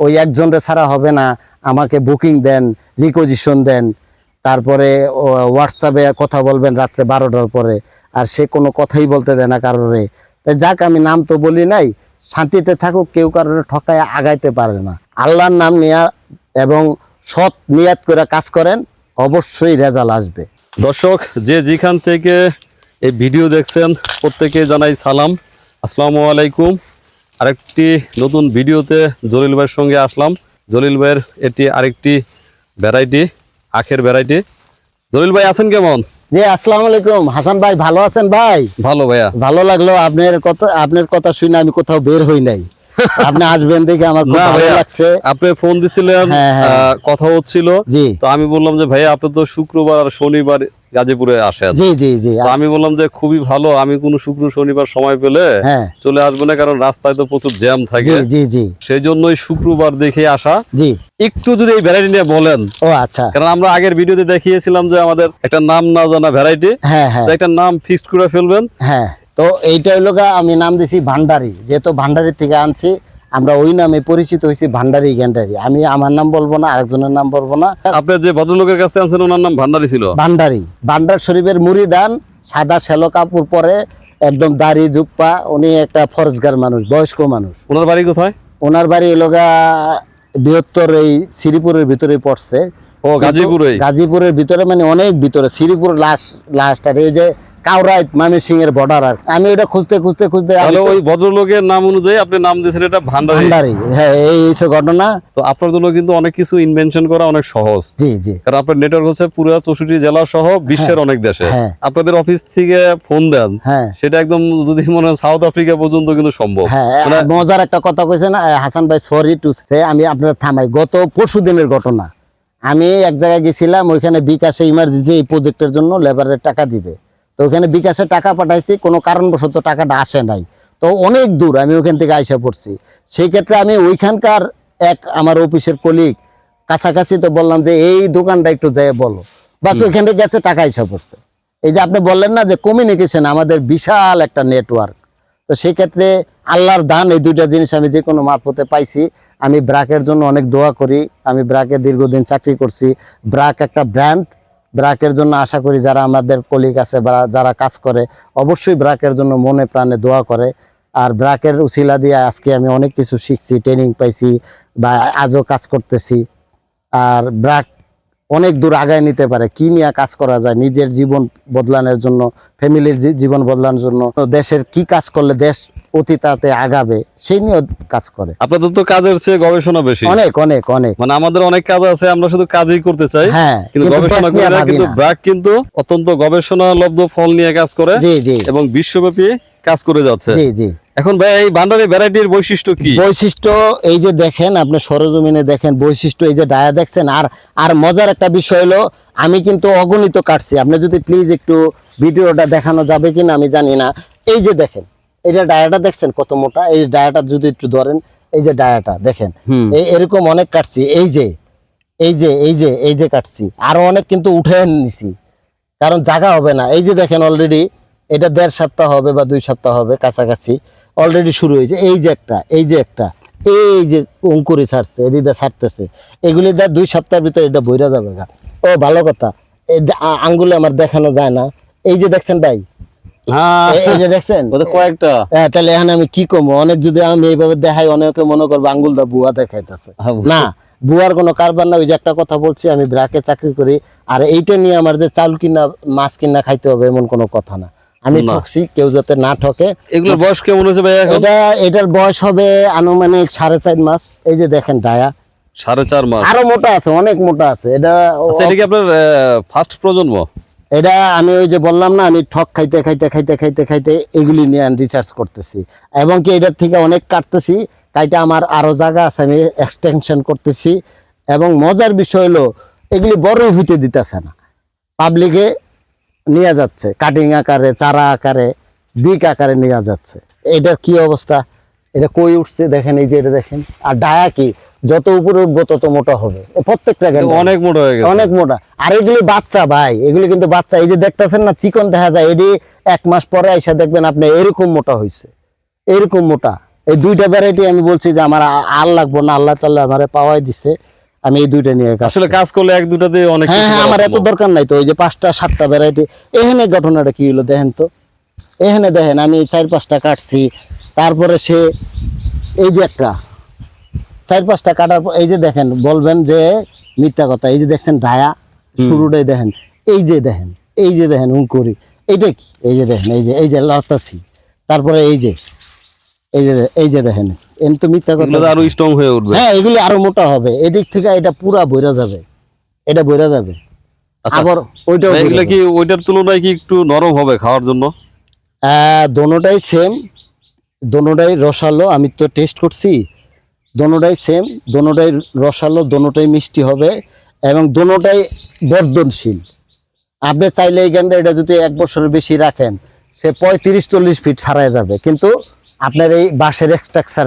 ওই একজনরে ছাড়া হবে না, আমাকে বুকিং দেন রিকোজিশন দেন, তারপরে হোয়াটসঅ্যাপে কথা বলবেন রাত্রে বারোটার পরে, আর সে কোনো কথাই বলতে দেয় না কারোরে। তাই যাক, আমি নাম তো বলি নাই, শান্তিতে থাকুক, কেউ কারোর ঠকায়, আগাইতে পারে না। আল্লাহর নাম নেয়া এবং সৎ নিয়াত করে কাজ করেন, অবশ্যই রেজাল্ট আসবে। দর্শক, যে যেখান থেকে এই ভিডিও দেখছেন, প্রত্যেকে জানাই সালাম। আসসালামু আলাইকুম। আরেকটি নতুন ভিডিওতে জলিল ভাইয়ের সঙ্গে আসলাম। জলিল ভাইয়ের এটি আরেকটি ভ্যারাইটি আখের ভ্যারাইটি জলিল ভাই আছেন কেমন? জি আসসালামু আলাইকুম। হাসান ভাই ভালো আছেন ভাই? ভালো ভাইয়া। ভালো লাগল আপনার কথা আপনার কথা শুনে আমি কোথাও বের হই নাই। আপনি আসবেন দেখে আমার খুব ভালো লাগছে। আপনি ফোন দিছিলেন হ্যাঁ, হ্যাঁ। কথা হচ্ছিল। তো আমি বললাম যে ভাইয়া আপনি তো শুক্রবার আর শনিবার গাজীপুরে আসেন জি জি জি। আমি বললাম যে খুবই ভালো আমি কোনো শুক্র শনিবার সময় পেলে হ্যাঁ। চলে আসব না কারণ রাস্তায় তো প্রচুর জ্যাম থাকে। জি জি সেই জন্যই শুক্রবার দেখে আসা। জি। একটু যদি এই ভ্যারাইটি নিয়ে বলেন। ও আচ্ছা। কারণ আমরা আগের ভিডিওতে দেখিয়েছিলাম যে আমাদের একটা নাম না জানা ভ্যারাইটি হ্যাঁ হ্যাঁ। একটা নাম ফিক্সড করে ফেলবেন। হ্যাঁ। তো এইটা হইল গা আমি নাম দিছি ভান্ডারি। যেহেতু ভান্ডারি থেকে আনছি আমরা ওই নামে পরিচিত হয়েছি ভান্ডারি গ্যান্ডারি। আমি আমার নাম বলব না আরেকজনের নাম বলব না। আপনি যে ভদ্রলোকের কাছে আনছেন ওনার নাম ভান্ডারি ছিল? ভান্ডারি। ভান্ডার শরীফের মুড়িদান সাদা শ্যালো কাপড় পরে একদম দাড়ি জুপ্পা উনি একটা ফরজগার মানুষ বয়স্ক মানুষ। ওনার বাড়ি কোথায়? ওনার বাড়ি এলাকা বৃহত্তর এই শ্রীপুরের ভিতরে পড়ছে। ও গাজীপুরে গাজীপুরের ভিতরে মানে অনেক ভিতরে শ্রীপুর লাস্ট লাস্ট আর এই যে কাউরাইত ময়মনসিং এর বর্ডার আর। আমি ওটা খুঁজতে খুঁজতে খুঁজতে তাহলে ওই ভদ্রলোকের নাম অনুযায়ী আপনি নাম দিয়েছেন এটা ভান্ডারি। ভান্ডারি। হ্যাঁ এই হচ্ছে ঘটনা। তো আপনার জন্য কিন্তু অনেক কিছু ইনভেনশন করা অনেক সহজ। জি জি। কারণ আপনার নেটওয়ার্ক হচ্ছে পুরো চৌষট্টি জেলা সহ বিশ্বের অনেক দেশে। হ্যাঁ। আপনাদের অফিস থেকে ফোন দেন হ্যাঁ। সেটা একদম যদি মনে হয় সাউথ আফ্রিকা পর্যন্ত কিন্তু সম্ভব। হ্যাঁ মানে- মজার একটা কথা কইছে না হাসান ভাই সরি টু সে আমি আপনার থামাই। গত পরশু দিনের ঘটনা। আমি এক জায়গায় গেছিলাম ওইখানে বিকাশে ইমার্জেন্সি এই প্রজেক্টের জন্য লেবারের টাকা দিবে। তো ওখানে বিকাশে টাকা পাঠাইছি কোনো কারণবশত টাকাটা আসে নাই। তো অনেক দূর আমি ওখান থেকে আইসা পড়ছি। সেই ক্ষেত্রে আমি ওইখানকার এক আমার অফিসের কলিগ কাছাকাছি তো বললাম যে এই দোকানটা একটু যেয়ে বলো। বাস ওইখানে গেছে টাকা আইসা পড়ছে। এই যে আপনি বললেন না যে কমিউনিকেশন আমাদের বিশাল একটা নেটওয়ার্ক তো সেই ক্ষেত্রে আল্লাহর দান এই দুইটা জিনিস আমি যে কোনো মারফতে পাইছি। আমি ব্রাকের জন্য অনেক দোয়া করি। আমি ব্রাকে দীর্ঘদিন চাকরি করছি। ব্রাক একটা ব্র্যান্ড ব্রাকের জন্য আশা করি যারা আমাদের কলিগ আছে বা যারা কাজ করে, অবশ্যই ব্রাকের জন্য মনে প্রাণে দোয়া করে। আর ব্রাকের উছিলা দিয়ে আজকে আমি অনেক কিছু শিখছি ট্রেনিং পাইছি বা আজও কাজ করতেছি। আর ব্রাক অনেক দূর আগায় নিতে পারে, কি নিয়ে কাজ করা যায়, নিজের জীবন বদলানোর জন্য ফ্যামিলির জীবন বদলানোর জন্য, দেশের কি কাজ করলে দেশ অতি তাতে আগাবে সেই নিয়েও কাজ করে। আপনাদের তো কাজের চেয়ে গবেষণা বেশি। অনেক অনেক অনেক। মানে আমাদের অনেক কাজ আছে আমরা শুধু কাজই করতে চাই। হ্যাঁ কিন্তু কিন্তু গবেষণা করে কিন্তু ব্র্যাক কিন্তু অত্যন্ত গবেষণা লব্ধ ফল নিয়ে কাজ করে জি জি। এবং বিশ্বব্যাপী কাজ করে যাচ্ছে। জি জি। এখন ভাই এই ভান্ডারি ভ্যারাইটির বৈশিষ্ট্য কি? বৈশিষ্ট্য এই যে দেখেন আপনি সরজমিনে দেখেন বৈশিষ্ট্য এই যে ডায়া দেখছেন আর আর মজার একটা বিষয় হলো আমি কিন্তু অগণিত কাটছি। আপনি যদি প্লিজ একটু ভিডিওটা দেখানো যাবে কিনা আমি জানি না। এই যে দেখেন যে ডায়াটা দেখছেন কত মোটা? এই ডায়াটা যদি একটু ধরেন এই যে ডায়াটা দেখেন। এই এরকম অনেক কাটছি। এই যে এই যে এই যে এই যে কাটছি। আরও অনেক কিন্তু উঠে নিছি। কারণ জায়গা হবে না। এই যে দেখেন অলরেডি এটা দেড় সপ্তাহ হবে বা দুই সপ্তাহ হবে কাছাকাছি। অলরেডি শুরু হয়েছে। এই যে একটা এই যে একটা এই যে অঙ্কুরি ছাড়ছে এদিকে ছাড়তেছে। এগুলি দা দুই সপ্তাহের ভিতরে এটা বইরা যাবে গা। ও ভালো কথা। এই আঙ্গুলে আমার দেখানো যায় না। এই যে দেখছেন ভাই এই যে দেখছেন? কয়েকটা। হ্যাঁ তাহলে এখন আমি কি কমো? অনেক যদি আমি এইভাবে দেখাই অনেকে মনে করব আঙ্গুল দা বুয়া দেখাইতেছে। হ্যাঁ, না বুয়ার কোনো কারবার না। ওই যে একটা কথা বলছি আমি ব্রাকে চাকরি করি আর এইটা নিয়ে আমার যে চাল কিনা মাছ কিনা খাইতে হবে এমন কোনো কথা না। আমি। ঠকছি কেউ যাতে না ঠকে। এগুলোর বয়স কেমন হয়েছে ভাই এটা এটার বয়স হবে আনুমানিক সাড়ে চার মাস। এই যে দেখেন ডায়া। সাড়ে চার মাস। আরও মোটা আছে অনেক মোটা আছে। এটা আচ্ছা এটা কি আপনার ফার্স্ট প্রজন্ম? এটা আমি ওই যে বললাম না আমি ঠক খাইতে খাইতে খাইতে খাইতে খাইতে এগুলি নিয়ে রিসার্চ করতেছি। এবং কি এটার থেকে অনেক কাটতেছি কাইটা আমার আরও জায়গা আছে আমি এক্সটেনশন করতেছি। এবং মজার বিষয় হলো এগুলি বড় হইতে দিতেছে না। পাবলিকে নিয়ে যাচ্ছে কাটিং আকারে চারা আকারে বিক আকারে নিয়ে যাচ্ছে। এটার কি অবস্থা? এটা কই উঠছে? দেখেন এই যে এটা দেখেন। আর ডায়া কি যত উপরে উঠবো তত মোটা হবে। প্রত্যেকটা অনেক মোটা হয়ে গেছে। অনেক মোটা। আর এগুলি বাচ্চা ভাই এগুলি কিন্তু বাচ্চা। এই যে দেখতেছেন না চিকন দেখা যায় এটি এক মাস পরে আইসা দেখবেন আপনি এরকম মোটা হয়েছে এরকম মোটা। এই দুইটা ভ্যারাইটি আমি বলছি যে আমার আর লাগবো না আল্লাহ তাল্লাহ আমার পাওয়াই দিচ্ছে আমি এই দুইটা নিয়ে আসলে কাজ করলে এক দুটাতে অনেক হ্যাঁ হ্যাঁ আমার এত দরকার নাই তো ওই যে পাঁচটা সাতটা ভ্যারাইটি এখানে ঘটনাটা কি হলো দেখেন তো। এখানে দেখেন আমি চার পাঁচটা কাটছি। তারপরে সে এই যে একটা চার পাঁচটা কাটার পর এই যে দেখেন বলবেন যে মিথ্যা কথা এই যে দেখছেন ডায়া শুরুটাই দেখেন এই যে দেখেন এই যে দেখেন হুঙ্কুরি এইটা কি? এই যে দেখেন এই যে এই যে লতাছি তারপরে এই যে এই যে এই যে দেখেন এন তো মিথ্যা কথা আরও স্ট্রং হয়ে উঠবে। হ্যাঁ এগুলি আরও মোটা হবে এদিক থেকে এটা পুরা বইরা যাবে এটা বইরা যাবে। আচ্ছা। আবার ওইটাও এগুলো কি ওইটার তুলনায় কি একটু নরম হবে খাওয়ার জন্য? দোনোটাই সেম দোনোটাই রসালো আমি তো টেস্ট করছি দোনোটাই সেম দোনোটাই রসালো দোনোটাই মিষ্টি হবে। এবং দোনোটাই বর্ধনশীল। আপনি চাইলে এই গানটা এটা যদি এক বছরের বেশি রাখেন সে পঁয়ত্রিশ চল্লিশ ফিট ছাড়াই যাবে। কিন্তু আপনার এই বাঁশের স্ট্রাকচার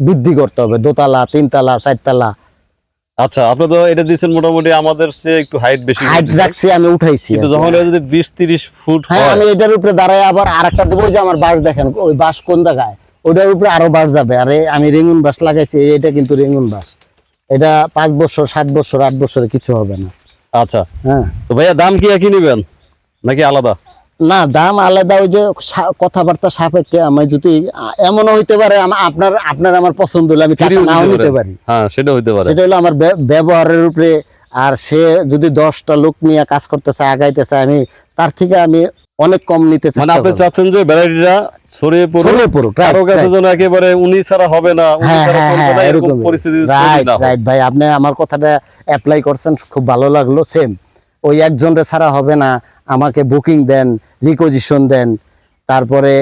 বৃদ্ধি করতে হবে। দোতলা তিনতলা চারতলা। আচ্ছা আপনি তো এটা দিচ্ছেন মোটামুটি আমাদের চেয়ে একটু হাইট বেশি হাইট রাখছি আমি উঠাইছি কিন্তু যখন যদি বিশ তিরিশ ফুট হ্যাঁ হয় আমি এটার উপরে দাঁড়ায় আবার আর একটা দেবো যে আমার বাঁশ দেখেন ওই বাঁশ কোন জায়গায়? ওটার উপরে আরও বাঁশ যাবে। আরে আমি রেঙ্গুন বাঁশ লাগাইছি এটা কিন্তু রেঙ্গুন বাঁশ। এটা পাঁচ বছর সাত বছর আট বছরে কিছু হবে না। আচ্ছা। হ্যাঁ। তো ভাইয়া দাম কি একই নিবেন? নাকি আলাদা? না দাম আলাদা ওই যে কথাবার্তা সাপেক্ষে আমি যদি এমনও হইতে পারে আপনার আপনার আমার পছন্দ হলে আমি টাকা নাও নিতে পারি। হ্যাঁ সেটা হইতে পারে। সেটা হলো আমার ব্যবহারের উপরে আর সে যদি দশটা লোক নিয়ে কাজ করতে চায় আগাইতে চায় আমি তার থেকে আমি অনেক কম নিতে মানে আপনি চাচ্ছেন যে ভ্যারাইটিটা ছড়িয়ে পড়ুক ছড়িয়ে পড়ুক, কারও কাছে যেন একেবারে উনি ছাড়া হবে না উনি হ্যাঁ ছাড়া হ্যাঁ চলবে হ্যাঁ না, এরকম পরিস্থিতি রাইট রাইট ভাই আপনি আমার কথাটা অ্যাপ্লাই করছেন খুব ভালো লাগল সেম ওই একজনের ছাড়া হবে না আমাকে বুকিং দেন রিকোজিশন দেন তারপরে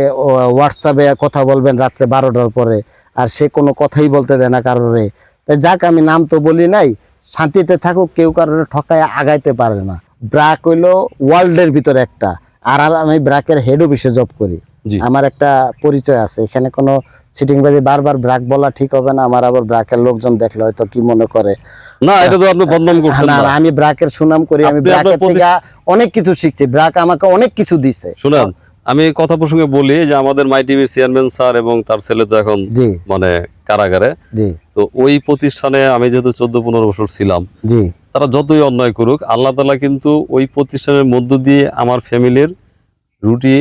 হোয়াটসঅ্যাপে কথা বলবেন রাত্রে বারোটার পরে আর সে কোনো কথাই বলতে দেয় না কারোরে। তাই যাক আমি নাম তো বলি নাই শান্তিতে থাকুক কেউ কারোর ঠকায় আগাইতে পারে না। ব্রাক হইল ওয়ার্ল্ডের ভিতরে একটা। আর আমি ব্রাকের হেড অফিসে জব করি। আমার একটা পরিচয় আছে এখানে কোনো সিটিংবাজি বারবার ব্রাক বলা ঠিক হবে না আমার আবার ব্রাকের লোকজন দেখলে হয়তো কি মনে করে। না এটা তো আপনি বদনাম করছেন না আমি ব্রাকের সুনাম করি আমি ব্রাকের থেকে অনেক কিছু শিখছি ব্রাক আমাকে অনেক কিছু দিছে। শুনেন আমি কথা প্রসঙ্গে বলি যে আমাদের মাই টিভির চেয়ারম্যান স্যার এবং তার ছেলে তো এখন মানে কারাগারে। জি। তো ওই প্রতিষ্ঠানে আমি যেহেতু চোদ্দ পনেরো বছর ছিলাম জি। তারা যতই অন্যায় করুক আল্লাহ তালা কিন্তু ওই প্রতিষ্ঠানের মধ্য দিয়ে আমার ফ্যামিলির রুটি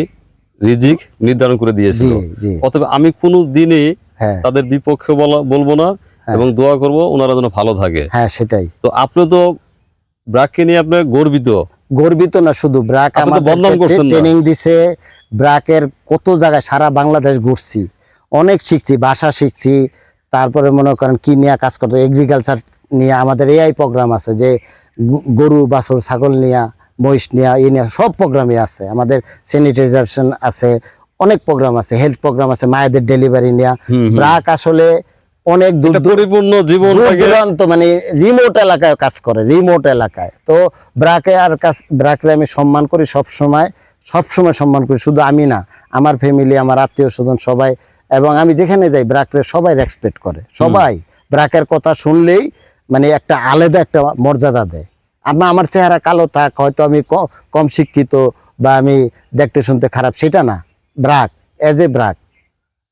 রিজিক নির্ধারণ করে দিয়েছিল। অতএব আমি কোনো দিনই হ্যাঁ। তাদের বিপক্ষে বলা বলব না হ্যাঁ। এবং দোয়া করব ওনারা যেন ভালো থাকে। হ্যাঁ সেটাই। তো আপনি তো ব্রাককে নিয়ে আপনি গর্বিত। গর্বিত না শুধু ব্রাক আমাদের। ট্রেনিং দিছে ব্রাকের কত জায়গায় সারা বাংলাদেশ ঘুরছি। অনেক শিখছি ভাষা শিখছি তারপরে মনে করেন কি নিয়ে কাজ করতে এগ্রিকালচার নিয়ে আমাদের এআই প্রোগ্রাম আছে যে গরু বাছুর ছাগল নিয়ে মহিষ নিয়ে এই নিয়ে সব প্রোগ্রামই আছে। আমাদের স্যানিটাইজেশন আছে অনেক প্রোগ্রাম আছে হেলথ প্রোগ্রাম আছে মায়েদের ডেলিভারি নিয়ে। ব্রাক আসলে অনেক দূর পরিপূর্ণ জীবন দূর দূরান্ত মানে রিমোট এলাকায় কাজ করে রিমোট এলাকায়। তো ব্রাকে আর কাজ ব্রাকরে আমি সম্মান করি সব সময় সব সময় সম্মান করি শুধু আমি না আমার ফ্যামিলি আমার আত্মীয় স্বজন সবাই এবং আমি যেখানে যাই ব্রাকরে সবাই রেসপেক্ট করে সবাই। ব্রাকের কথা শুনলেই মানে একটা আলাদা একটা মর্যাদা দেয়। আমার আমার চেহারা কালো থাক হয়তো আমি কম শিক্ষিত বা আমি দেখতে শুনতে খারাপ সেটা না। ব্রাক এজ এ ব্রাক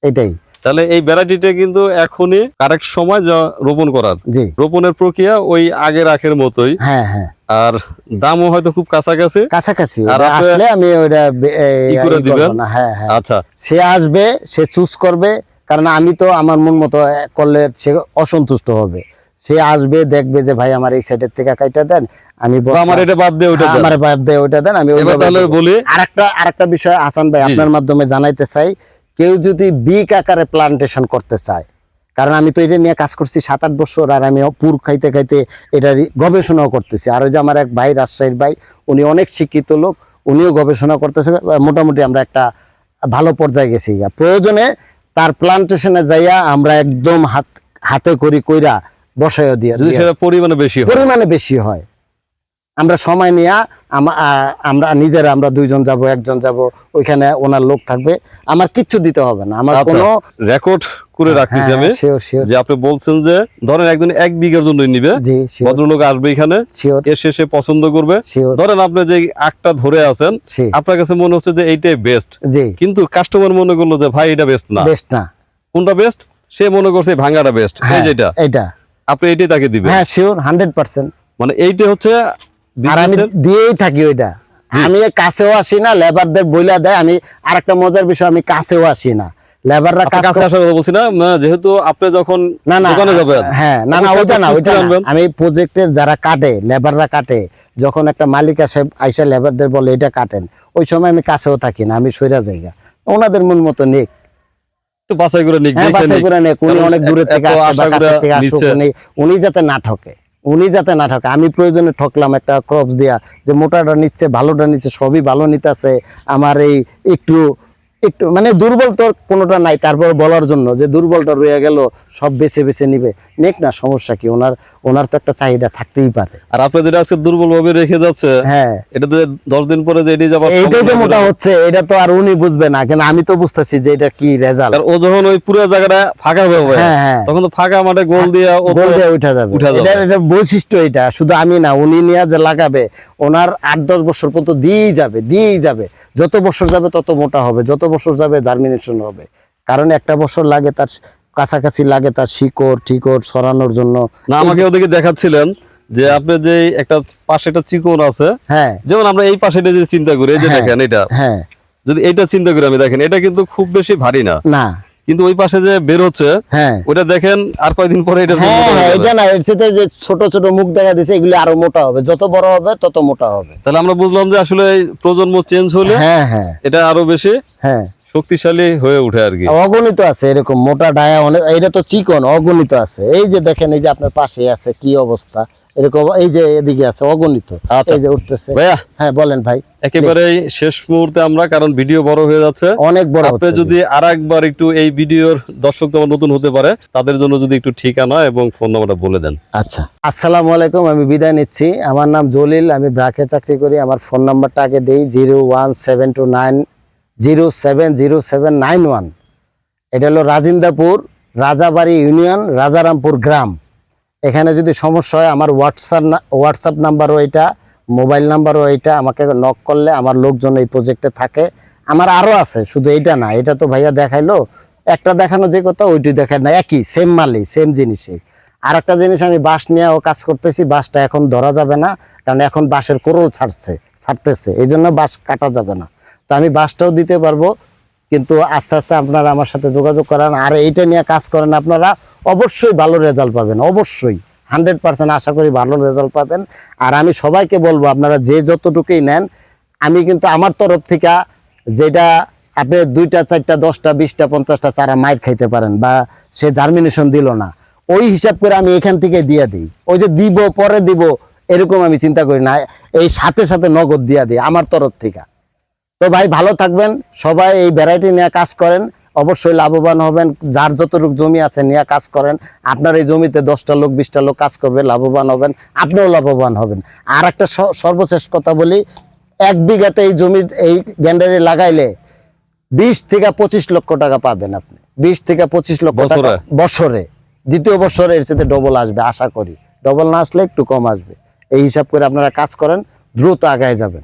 এটাই। তাহলে এই ভ্যারাইটিটা কিন্তু এখনই কারেক্ট সময় যা রোপণ করার। জি। রোপণের প্রক্রিয়া ওই আগের আখের মতোই। হ্যাঁ হ্যাঁ। আর দামও হয়তো খুব কাছাকাছি। কাছাকাছি। আর আসলে আমি ওটা ই করে দিবেন? হ্যাঁ হ্যাঁ। আচ্ছা। সে আসবে সে চুজ করবে কারণ আমি তো আমার মন মতো করলে সে অসন্তুষ্ট হবে। সে আসবে দেখবে যে ভাই আমার এই সাইডের থেকে কাইটা দেন আমি আমার এটা বাদ দিয়ে ওইটা দেন। আমার বাদ দেয় ওইটা দেন আমি তাহলে। বলি আরেকটা আরেকটা বিষয় হাসান ভাই। আপনার মাধ্যমে জানাইতে চাই কেউ যদি বিগ আকারে প্লান্টেশন করতে চায় কারণ আমি তো এটা নিয়ে কাজ করছি সাত আট বছর আর আমি পুর খাইতে খাইতে এটা গবেষণাও করতেছি আর ওই যে আমার এক ভাই রাজশাহীর ভাই উনি অনেক শিক্ষিত লোক উনিও গবেষণা করতেছে মোটামুটি আমরা একটা ভালো পর্যায়ে গেছি প্রয়োজনে তার প্লান্টেশনে যাইয়া আমরা একদম হাত হাতে করি কইরা বসাইও দিয়ে যদি সেটা পরিমাণে বেশি হয়। পরিমাণে বেশি হয়। আমরা সময় নিয়ে আমরা নিজেরা আমরা দুইজন যাব একজন যাব ওইখানে ওনার লোক থাকবে। আমার কিচ্ছু দিতে হবে না। আমার আচ্ছা, কোনো রেকর্ড করে রাখতেছি আমি শিওর শিওর যে আপনি বলছেন যে ধরেন একজন এক বিঘার জন্য নিবে। ভদ্রলোক আসবে এখানে এসে সে পছন্দ করবে। ধরেন আপনি যে আখটা ধরে আছেন আপনার কাছে মনে হচ্ছে যে এইটাই বেস্ট কিন্তু কাস্টমার মনে করল যে ভাই এটা বেস্ট না। বেস্ট না। কোনটা বেস্ট সে মনে করছে ভাঙ্গাটা বেস্ট এই হ্যাঁ, যেটা এটা। আপনি এটাই তাকে দিবেন? হ্যাঁ শিওর হান্ড্রেড পার্সেন্ট মানে এইটা হচ্ছে আর আমি দিয়েই থাকি ওইটা। আমি কাছেও আসি না লেবারদের বইলা দেয়। আমি আর একটা মজার বিষয় আমি কাছেও আসি না। লেবাররা কাছে আসার কথা বলছি না না, যেহেতু আপনি যখন না না দোকানে যাবেন হ্যাঁ না না ওইটা না ওইটা আমি প্রজেক্টের যারা কাটে লেবাররা কাটে যখন একটা মালিক আসে আইসা লেবারদের বলে এটা কাটেন। ওই সময় আমি কাছেও থাকি না আমি সইরা জায়গা ওনাদের মন মতো নেক একটু বাছাই করে নিক হ্যাঁ বাছাই নিক। করে নেক। উনি অনেক দূরে থেকে কাছের থেকে আসুক উনি উনি যাতে না ঠকে উনি যাতে না ঠকে। আমি প্রয়োজনে ঠকলাম একটা ক্রপস দিয়া যে মোটাটা নিচ্ছে ভালোটা নিচ্ছে সবই ভালো নিতেছে। আমার এই একটু একটু মানে দুর্বল তো কোনোটা নাই তারপর বলার জন্য যে দুর্বলটা রয়ে গেল সব বেছে বেছে নিবে। নেক না সমস্যা কি? ওনার ওনার তো একটা চাহিদা থাকতেই পারে। আর আপনি যেটা আজকে দুর্বল ভাবে রেখে যাচ্ছে হ্যাঁ। এটা তো দশ দিন পরে যে এটি যাবার এইটাই যে মোটা হচ্ছে এটা তো আর উনি বুঝবে না কিন্তু আমি তো বুঝতেছি যে এটা কি রেজাল্ট। আর ও যখন ওই পুরো জায়গাটা ফাঁকা হবে ভাই, হ্যাঁ হ্যাঁ। তখন তো ফাঁকা মাঠে গোল দিয়ে ও গোল দিয়ে উঠা যাবে। উঠা যাবে। এটা এটা বৈশিষ্ট্য এটা শুধু আমি না উনি নিয়ে যে লাগাবে ওনার আট দশ বছর পর্যন্ত দিয়েই যাবে দিয়েই যাবে। যত বছর যাবে তত মোটা হবে যত বছর যাবে জার্মিনেশন হবে। কারণ একটা বছর লাগে তার কাছাকাছি লাগে তার শিকড় ঠিকড় সরানোর জন্য। না আমাকে ওদিকে দেখাচ্ছিলেন যে আপনি যে একটা পাশে একটা চিকন আছে হ্যাঁ। যেমন আমরা এই পাশে যে চিন্তা করি এই যে হ্যাঁ। দেখেন এটা। হ্যাঁ। যদি এটা চিন্তা করি আমি দেখেন এটা কিন্তু খুব বেশি ভারী না। না। কিন্তু ওই পাশে যে বের হচ্ছে হ্যাঁ। ওটা দেখেন আর কয়দিন পরে এটা হ্যাঁ হ্যাঁ এটা না এর সাথে যে ছোট ছোট মুখ দেখা দিছে এগুলি আরও মোটা হবে। যত বড় হবে তত মোটা হবে। তাহলে আমরা বুঝলাম যে আসলে এই প্রজন্ম চেঞ্জ হলে হ্যাঁ হ্যাঁ। এটা আরও বেশি হ্যাঁ। শক্তিশালী হয়ে ওঠে আর কি। অগণিত আছে এরকম মোটা ডায়া অনেক এটা তো চিকন অগণিত আছে। এই যে দেখেন এই যে আপনার পাশে আছে কি অবস্থা? এরকম এই যে এদিকে আছে অগণিত। আচ্ছা। এই যে উঠতেছে। হ্যাঁ বলেন ভাই একেবারে শেষ মুহূর্তে আমরা কারণ ভিডিও বড় হয়ে যাচ্ছে। অনেক বড় আপনি যদি আর একবার একটু এই ভিডিওর দর্শক তোমার নতুন হতে পারে তাদের জন্য যদি একটু ঠিকানা এবং ফোন নাম্বারটা বলে দেন। আচ্ছা। আসসালামু আলাইকুম আমি বিদায় নিচ্ছি। আমার নাম জলিল আমি ব্রাকে চাকরি করি। আমার ফোন নাম্বারটা আগে দেই zero one seven two nine zero seven zero seven nine one. এটা হলো রাজিন্দাপুর রাজাবাড়ি ইউনিয়ন রাজারামপুর গ্রাম। এখানে যদি সমস্যা হয়, আমার হোয়াটসঅ্যাপ হোয়াটসঅ্যাপ নাম্বারও এটা মোবাইল নাম্বারও এটা আমাকে নক করলে আমার লোকজন এই প্রজেক্টে থাকে। আমার আরও আছে, শুধু এইটা না, এটা তো ভাইয়া দেখাইলো। একটা দেখানো যে কথা ওইটি দেখায় না, একই সেম মালই সেম জিনিসই। আর একটা জিনিস, আমি বাঁশ নিয়েও কাজ করতেছি বাঁশটা এখন ধরা যাবে না, কারণ এখন বাঁশের কোরল ছাড়ছে, ছাড়তেছে এই জন্য বাঁশ কাটা যাবে না। তো আমি বাঁশটাও দিতে পারব কিন্তু আস্তে আস্তে আপনারা আমার সাথে যোগাযোগ করেন। আর এইটা নিয়ে কাজ করেন আপনারা, অবশ্যই ভালো রেজাল্ট পাবেন, অবশ্যই। হান্ড্রেড পার্সেন্ট আশা করি ভালো রেজাল্ট পাবেন। আর আমি সবাইকে বলব, আপনারা যে যতটুকুই নেন, আমি কিন্তু আমার তরফ থেকে যেটা আপনি দুইটা, চারটা, দশটা, বিশটা, পঞ্চাশটা চারা মাইর খাইতে পারেন বা সে জার্মিনেশন দিল না। ওই হিসাব করে আমি এখান থেকে দিয়ে দিই। ওই যে দিব, পরে দিব, এরকম আমি চিন্তা করি না। এই সাথে সাথে নগদ দিয়ে দিই আমার তরফ থেকে। তো ভাই ভালো থাকবেন সবাই এই ভ্যারাইটি নিয়ে কাজ করেন অবশ্যই লাভবান হবেন যার যতটুকু জমি আছে নিয়ে কাজ করেন আপনার এই জমিতে দশটা লোক বিশটা লোক কাজ করবে লাভবান হবেন আপনিও লাভবান হবেন। আর একটা স- সর্বশেষ কথা বলি এক বিঘাতে এই জমি এই গ্যান্ডারি লাগাইলে বিশ থেকে পঁচিশ লক্ষ টাকা পাবেন আপনি। বিশ থেকে পঁচিশ লক্ষ টাকা বছরে? বছরে। দ্বিতীয় বছরে এর সাথে ডবল আসবে আশা করি। ডবল না আসলে একটু কম আসবে। এই হিসাব করে আপনারা কাজ করেন দ্রুত আগায় যাবেন।